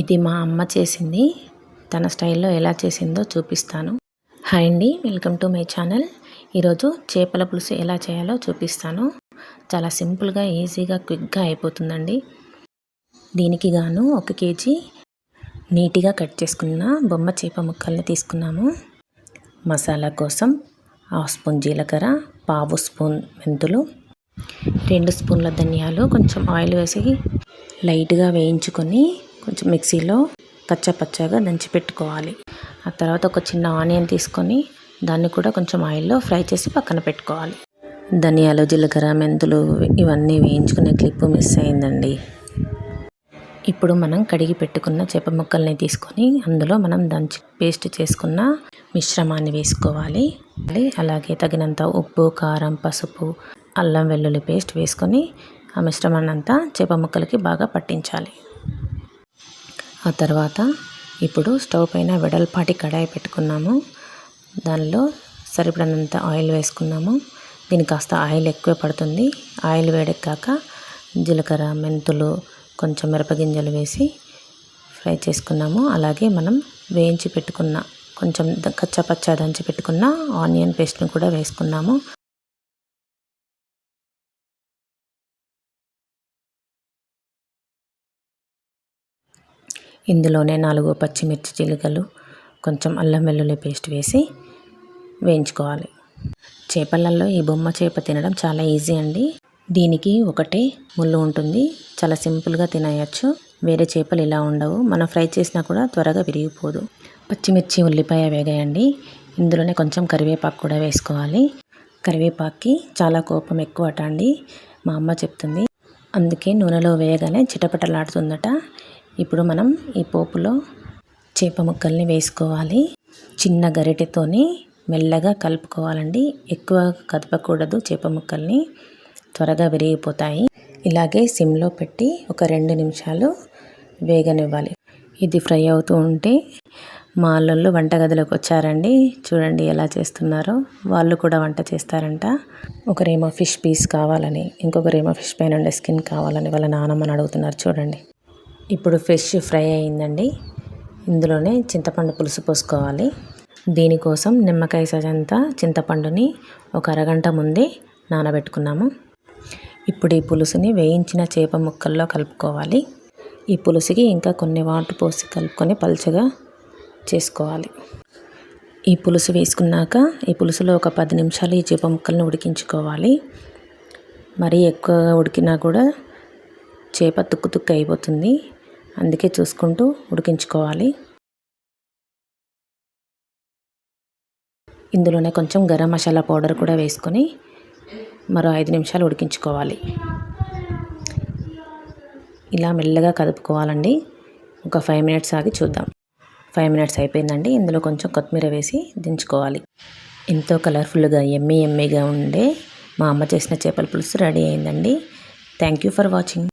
ఇది మా అమ్మ చేసింది. తన స్టైల్లో ఎలా చేసిందో చూపిస్తాను. హాయ్ అండి వెల్కమ్ టు మై ఛానల్. ఈరోజు చేపల పులుసు ఎలా చేయాలో చూపిస్తాను. చాలా సింపుల్గా ఈజీగా క్విక్గా అయిపోతుందండి. దీనికి గాను ఒక కేజీ నీట్గా కట్ చేసుకున్న బొమ్మ చేప ముక్కల్ని తీసుకున్నాము. మసాలా కోసం హాఫ్ స్పూన్ జీలకర్ర పావు స్పూన్ మెంతులు రెండు స్పూన్ల ధనియాలు కొంచెం ఆయిల్ వేసి లైట్గా వేయించుకొని కొంచెం మిక్సీలో పచ్చపచ్చగా దంచి పెట్టుకోవాలి. ఆ తర్వాత ఒక చిన్న ఆనియన్ తీసుకొని దాన్ని కూడా కొంచెం ఆయిల్లో ఫ్రై చేసి పక్కన పెట్టుకోవాలి. ధనియాలు జీలకర్ర మెంతులు ఇవన్నీ వేయించుకునే క్లిప్ మిస్ అయిందండి. ఇప్పుడు మనం కడిగి పెట్టుకున్న చేప ముక్కల్ని తీసుకొని అందులో మనం దంచి పేస్ట్ చేసుకున్న మిశ్రమాన్ని వేసుకోవాలి. అలాగే తగినంత ఉప్పు కారం పసుపు అల్లం వెల్లుల్లి పేస్ట్ వేసుకొని ఆ మిశ్రమాన్ని అంతా చేప ముక్కలకి బాగా పట్టించాలి. ఆ తర్వాత ఇప్పుడు స్టవ్ పైన వెడల్పాటి కడాయి పెట్టుకున్నాము. దానిలో సరిపడినంత ఆయిల్ వేసుకున్నాము. దీనికి కాస్త ఆయిల్ ఎక్కువ పడుతుంది. ఆయిల్ వేడెక్కాక జీలకర్ర మెంతులు కొంచెం మిరపగింజలు వేసి ఫ్రై చేసుకున్నాము. అలాగే మనం వేయించి పెట్టుకున్న కొంచెం కచ్చపచ్చ దంచి పెట్టుకున్న ఆనియన్ పేస్ట్ని కూడా వేసుకున్నాము. ఇందులోనే నాలుగు పచ్చిమిర్చి చిలుకలు కొంచెం అల్లం వెల్లుల్లి పేస్ట్ వేసి వేయించుకోవాలి. చేపలలో ఈ బొమ్మ చేప తినడం చాలా ఈజీ అండి. దీనికి ఒకటే ముళ్ళు ఉంటుంది. చాలా సింపుల్గా తినేయచ్చు. వేరే చేపలు ఇలా ఉండవు. మనం ఫ్రై చేసినా కూడా త్వరగా విరిగిపోదు. పచ్చిమిర్చి ఉల్లిపాయ వేగాయండి. ఇందులోనే కొంచెం కరివేపాకు కూడా వేసుకోవాలి. కరివేపాకుకి చాలా కోపం ఎక్కువ అట అండి. మా అమ్మ చెప్తుంది. అందుకే నూనెలో వేయగానే చిటపటలాడుతుందట. ఇప్పుడు మనం ఈ పోపులో చేప ముక్కల్ని వేసుకోవాలి. చిన్న గరిటెతోని మెల్లగా కలుపుకోవాలండి. ఎక్కువ కదపకూడదు చేప ముక్కల్ని. త్వరగా విరిగిపోతాయి. ఇలాగే సిమ్లో పెట్టి ఒక రెండు నిమిషాలు వేగనివ్వాలి. ఇది ఫ్రై అవుతూ ఉంటే మా అల్లుళ్ళు వంటగదిలోకి వచ్చారండి. చూడండి ఎలా చేస్తున్నారో. వాళ్ళు కూడా వంట చేస్తారంట. ఒకరేమో ఫిష్ పీస్ కావాలని ఇంకొకరేమో ఫిష్ పైన ఉండే స్కిన్ కావాలని వాళ్ళ నానమ్మని అడుగుతున్నారు. చూడండి. ఇప్పుడు ఫిష్ ఫ్రై అయిందండి. ఇందులోనే చింతపండు పులుసు పోసుకోవాలి. దీనికోసం నిమ్మకాయ సజంతా చింతపండుని ఒక అరగంట ముందే నానబెట్టుకున్నాము. ఇప్పుడు ఈ పులుసుని వేయించిన చేప ముక్కల్లో కలుపుకోవాలి. ఈ పులుసుకి ఇంకా కొన్ని వాటర్ పోసి కలుపుకొని పలుచగా చేసుకోవాలి. ఈ పులుసు వేసుకున్నాక ఈ పులుసులో ఒక పది నిమిషాలు ఈ చేప ముక్కల్ని ఉడికించుకోవాలి. మరీ ఎక్కువగా ఉడికినా కూడా చేప తుక్కు తుక్కు అయిపోతుంది. అందుకే చూసుకుంటూ ఉడికించుకోవాలి. ఇందులోనే కొంచెం గరం మసాలా పౌడర్ కూడా వేసుకొని మరో ఐదు నిమిషాలు ఉడికించుకోవాలి. ఇలా మెల్లగా కదుపుకోవాలండి. ఒక ఫైవ్ మినిట్స్ ఆగి చూద్దాం. ఫైవ్ మినిట్స్ అయిపోయిందండి. ఇందులో కొంచెం కొత్తిమీర వేసి దించుకోవాలి. ఎంతో కలర్ఫుల్గా ఎమ్మీ ఎమ్మీగా ఉండే మా అమ్మ చేసిన చేపల పులుసు రెడీ అయిందండి. Thank you for watching.